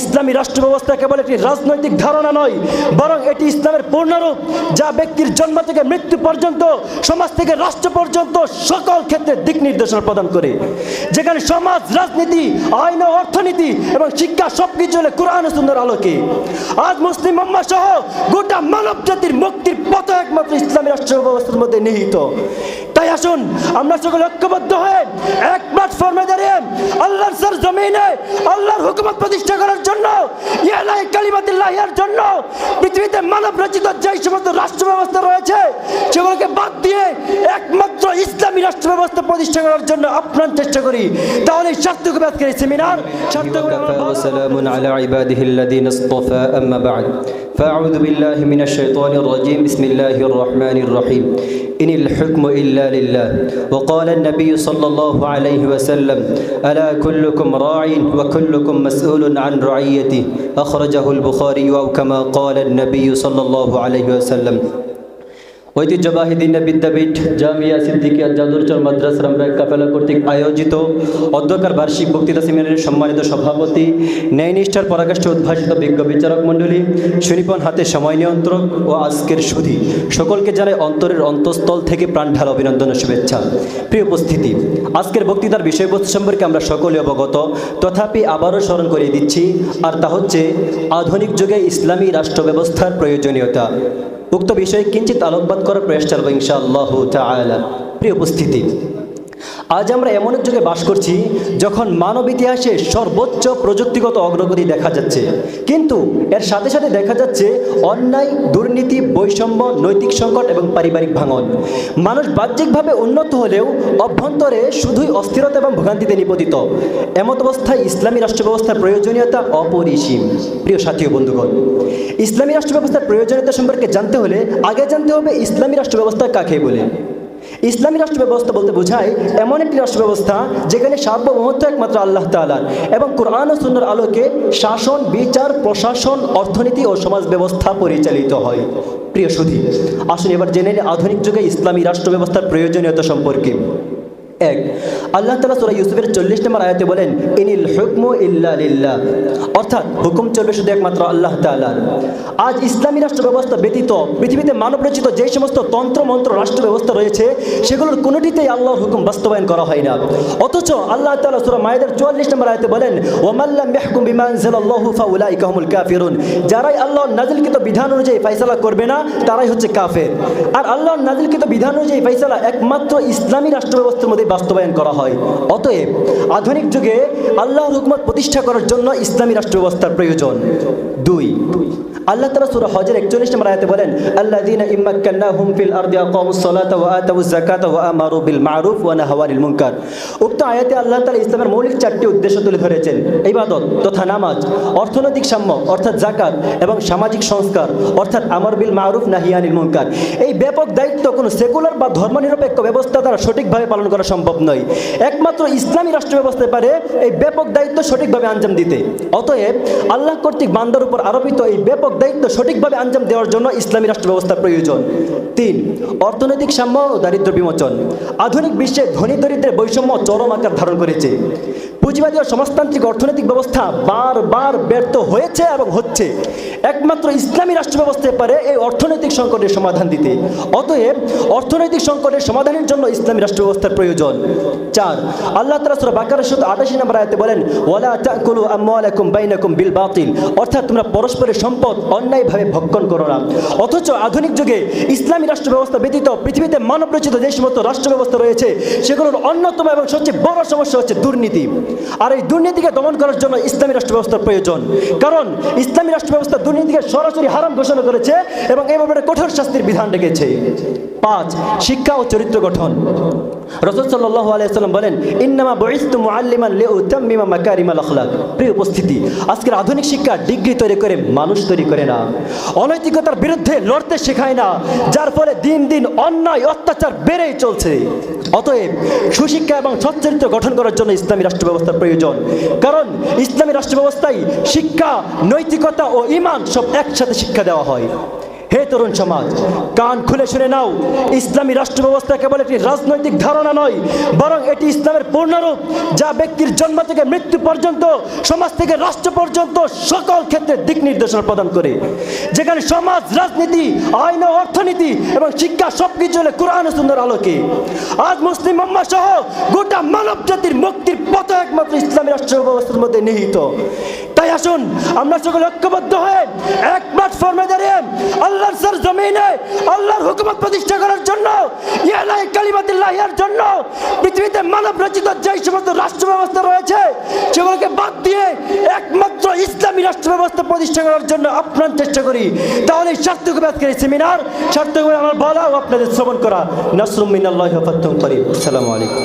ইসলামী রাষ্ট্র ব্যবস্থা কেবল একটি রাজনৈতিক ধারণা নয়, বরং এটি ইসলামের পূর্ণরূপ, যা ব্যক্তির জন্ম থেকে মৃত্যু পর্যন্ত, সমাজ থেকে রাষ্ট্র পর্যন্ত সকল ক্ষেত্রে দিক নির্দেশনা প্রদান করে। যেখানে সমাজ, রাজনীতি, আইন অর্থনীতি এবং শিক্ষা সবকিছু হলে কোরআন সুন্দর আলোকে। আজ মুসলিম উম্মাহ সহ গোটা মানব জাতির মুক্তির পথ একমাত্র ইসলামী রাষ্ট্র ব্যবস্থার মধ্যে নিহিত। তাই আসুন, আমরা সকলে ঐক্যবদ্ধ হয়ে এক প্ল্যাটফর্মে দাঁড়িয়ে আল্লাহর সর জমিনে, আল্লাহর হুকুমত প্রতিষ্ঠা করার জন্য ইয়ালাই কালিমাতিল্লাহিয়ার জন্য পৃথিবীতে মানব রচিত যেই সমস্ত রাষ্ট্র ব্যবস্থা রয়েছে, সেগুলোকে বাদ রাষ্ট্র ব্যবস্থা প্রতিষ্ঠা করার জন্য আপ্রাণ চেষ্টা করি তাহলে স্বাস্থ্যকবে আজকের এই সেমিনার স্বাস্থ্যকবে وكفى وسلام على عباده الذين اصطفى أما بعد فأعوذ بالله من الشيطان الرجيم بسم الله الرحمن الرحيم إن الحكم إلا لله وقال النبي صلى الله عليه وسلم ألا كلكم راع وكلكم مسؤول عن رعيته أخرجه البخاري أو كما قال النبي صلى الله عليه وسلم ঐতিহ্যবাহী দিনে বিদ্যাপীঠ, জামিয়া সিদ্দিকিয়া জাদুরচর মাদ্রাসার আমরা কাফেলা কর্তৃক আয়োজিত অধ্যকার বার্ষিক বক্তৃতা সেমিনারের সম্মানিত সভাপতি ন্যায়নিষ্ঠার পরাকাষ্ঠে উদ্ভাসিত বিজ্ঞ বিচারক মণ্ডলী, সুনিপন হাতে সময় নিয়ন্ত্রক ও আজকের সুধি। সকলকে জানাই অন্তরের অন্তঃস্থল থেকে প্রাণ ঢাল অভিনন্দন ও শুভেচ্ছা। প্রিয় উপস্থিতি, আজকের বক্তৃতার বিষয়বস্তু সম্পর্কে আমরা সকলে অবগত। তথাপি আবারও স্মরণ করিয়ে দিচ্ছি, আর তা হচ্ছে আধুনিক যুগে ইসলামী রাষ্ট্র ব্যবস্থার প্রয়োজনীয়তা। উক্ত বিষয়ে কিঞ্চিত আলোকপাত করার প্রয়াস চালব ইনশাআল্লাহ প্রিয় উপস্থিতি আজ আমরা এমন এক যুগে বাস করছি যখন মানব ইতিহাসে সর্বোচ্চ প্রযুক্তিগত অগ্রগতি দেখা যাচ্ছে। কিন্তু এর সাথে সাথে দেখা যাচ্ছে অন্যায়, দুর্নীতি, বৈষম্য, নৈতিক সংকট এবং পারিবারিক ভাঙন। মানুষ বাহ্যিকভাবে উন্নত হলেও অভ্যন্তরে শুধুই অস্থিরতা এবং ভোগান্তিতে নিপতিত। এমত অবস্থায় ইসলামী রাষ্ট্র ব্যবস্থার প্রয়োজনীয়তা অপরিসীম। প্রিয় সাথী বন্ধুগণ, ইসলামী রাষ্ট্র ব্যবস্থার প্রয়োজনীয়তা সম্পর্কে জানতে হলে আগে জানতে হবে ইসলামী রাষ্ট্র ব্যবস্থা কাকে বলে। ইসলামী রাষ্ট্র ব্যবস্থা বলতে বোঝায় এমন একটি রাষ্ট্র ব্যবস্থা যেখানে সার্বভৌমত্ব একমাত্র আল্লাহ তালার এবং কোরআন ও সুন্দর আলোকে শাসন, বিচার, প্রশাসন, অর্থনীতি ও সমাজ ব্যবস্থা পরিচালিত হয়। প্রিয় সুধী, আসুন এবার জেনে আধুনিক যুগে ইসলামী রাষ্ট্র ব্যবস্থার প্রয়োজনীয়তা সম্পর্কে। এক। আল্লাহ তালা সুরা ইউসুফের চল্লিশ নম্বর আয়াতে বলেন, ইনিল হুকম ইল্লা অর্থাৎ হুকুম চলবে শুধু একমাত্র আল্লাহ তালার আজ ইসলামী রাষ্ট্র ব্যবস্থা ব্যতীত পৃথিবীতে মানব রচিত যে সমস্ত তন্ত্র, মন্ত্র, রাষ্ট্র ব্যবস্থা রয়েছে, সেগুলোর কোনোটিতেই আল্লাহর হুকুম বাস্তবায়ন করা হয় না। অথচ আল্লাহ তালা সুরা মায়েদের চুয়াল্লিশ নম্বর আয়াতে বলেন ওমাল্লাম মেহকুম বিমান জালাল্লাহু ফাউলাইকা হুমুল কাফিরুন। যারাই আল্লাহর নাজিলকৃত বিধান অনুযায়ী ফাইসালা করবে না, তারাই হচ্ছে কাফের। আর আল্লাহর নাজিলকৃত বিধান অনুযায়ী ফাইসালা একমাত্র ইসলামী রাষ্ট্র ব্যবস্থার মধ্যে বাস্তবায়ন করা হয়। অতএব আধুনিক যুগে আল্লাহর হুকুমত প্রতিষ্ঠা করার জন্য ইসলামী রাষ্ট্র ব্যবস্থার প্রয়োজন। দুই। আল্লাহ তালা সুরা হজের একচল্লিশ নম্বর আয়াতে বলেন আল্লাহ দিন হুম ফিল ওয়া আমারু বিল মারুফ উক্ত আয়াতে আল্লাহ তালা ইসলামের মৌলিক চারটি উদ্দেশ্য তুলে ধরেছেন। ইবাদত তথা নামাজ, অর্থনৈতিক সাম্য, অর্থাৎ জাকাত এবং সামাজিক সংস্কার, অর্থাৎ আমর বিল মারুফ, নাহি আনিল মুনকার। এই ব্যাপক দায়িত্ব কোনো সেকুলার বা ধর্মনিরপেক্ষ ব্যবস্থা দ্বারা সঠিকভাবে পালন করা সম্ভব নয়। একমাত্র ইসলামী রাষ্ট্র ব্যবস্থায় পারে এই ব্যাপক দায়িত্ব সঠিকভাবে আঞ্জাম দিতে। অতএব আল্লাহ কর্তৃক বান্দার উপর আরোপিত এই ব্যাপক দায়িত্ব সঠিকভাবে আঞ্জাম দেওয়ার জন্য ইসলামী রাষ্ট্র ব্যবস্থার প্রয়োজন। তিন, অর্থনৈতিক সাম্য ও দারিদ্র বিমোচন। আধুনিক বিশ্বে ধনী দরিদ্রের বৈষম্য চরম আকার ধারণ করেছে। পুঁজিবাদী ও সমাজতান্ত্রিক অর্থনৈতিক ব্যবস্থা বারবার ব্যর্থ হয়েছে এবং হচ্ছে। একমাত্র ইসলামী রাষ্ট্র ব্যবস্থায় পারে এই অর্থনৈতিক সংকটের সমাধান দিতে। অতএব অর্থনৈতিক সংকটের সমাধানের জন্য ইসলামী রাষ্ট্র ব্যবস্থার প্রয়োজন। চার, আল্লাহ তালা সুরা বাকার শুধু আটাশি নম্বর আয়তে বলেন, ওয়ালা তাকুলু আমওয়ালাকুম বাইনাকুম বিল বাতিল। অর্থাৎ তোমরা পরস্পরের সম্পদ অন্যায়ভাবে ভক্ষণ করো না। অথচ আধুনিক যুগে ইসলামী রাষ্ট্র ব্যবস্থা ব্যতীত পৃথিবীতে মানব রচিত যে সমস্ত রাষ্ট্র ব্যবস্থা রয়েছে, সেগুলোর অন্যতম এবং সবচেয়ে বড় সমস্যা হচ্ছে দুর্নীতি। আর এই দুর্নীতিকে দমন করার জন্য ইসলামী রাষ্ট্র ব্যবস্থার প্রয়োজন। কারণ ইসলামী রাষ্ট্র ব্যবস্থা দুর্নীতিকে সরাসরি হারাম ঘোষণা করেছে এবং এই ব্যাপারে কঠোর শাস্তির বিধান রেখেছে। পাঁচ, শিক্ষা ও চরিত্র গঠন। রসদ বলেন, ইন্নামা বরিস্তু মুআল্লিমান লে উত্তাম্মিমা মাকারিমাল আখলাক। প্রিয় উপস্থিতি, আজকের আধুনিক শিক্ষা ডিগ্রি তৈরি করে, মানুষ তৈরি করে না। অনৈতিকতার বিরুদ্ধে লড়তে শেখায় না, যার ফলে দিন দিন অন্যায়, অত্যাচার বেড়েই চলছে। অতএব সুশিক্ষা এবং সচ্চরিত্র গঠন করার জন্য ইসলামী রাষ্ট্র ব্যবস্থার প্রয়োজন। কারণ ইসলামী রাষ্ট্র ব্যবস্থায় শিক্ষা, নৈতিকতা ও ইমান সব একসাথে শিক্ষা দেওয়া হয়। হে তরুণ সমাজ, কান খুলে শুনে নাও। ইসলামী রাষ্ট্র ব্যবস্থা কেবল একটি রাজনৈতিক ধারণা নয়, বরং এটি ইসলামের পূর্ণরূপ, যা ব্যক্তির জন্ম থেকে মৃত্যু পর্যন্ত, সমাজ থেকে রাষ্ট্র পর্যন্ত সকল ক্ষেত্রে দিক নির্দেশনা প্রদান করে। যেখানে সমাজ, রাজনীতি, আইন অর্থনীতি এবং শিক্ষা সবকিছু হলে কোরআন সুন্দর আলোকে। আজ মুসলিম আম্মা সহ গোটা মানব জাতির মুক্তির পথ একমাত্র ইসলামী রাষ্ট্র ব্যবস্থার মধ্যে নিহিত। তাই আসুন, আমরা সকলে ঐক্যবদ্ধ হয়ে এক প্ল্যাটফর্মে দাঁড়িয়ে আল্লাহর সর জমিনে আল্লাহর হুকুমত প্রতিষ্ঠা করার জন্য ইয়ালাই কালিমাতিল্লাহিয়ার জন্য পৃথিবীতে মানব রচিত যেই সমস্ত রাষ্ট্র ব্যবস্থা রয়েছে, সেগুলোকে বাদ দিয়ে একমাত্র ইসলামী রাষ্ট্র ব্যবস্থা প্রতিষ্ঠা করার জন্য আপ্রাণ চেষ্টা করি। তাহলে সার্থক আজকের সেমিনার সার্থক আমার বলা ও আপনাদের শ্রবণ করা। নাসরুম মিনাল্লাহ ফাতুম করিম। আলাইকুম।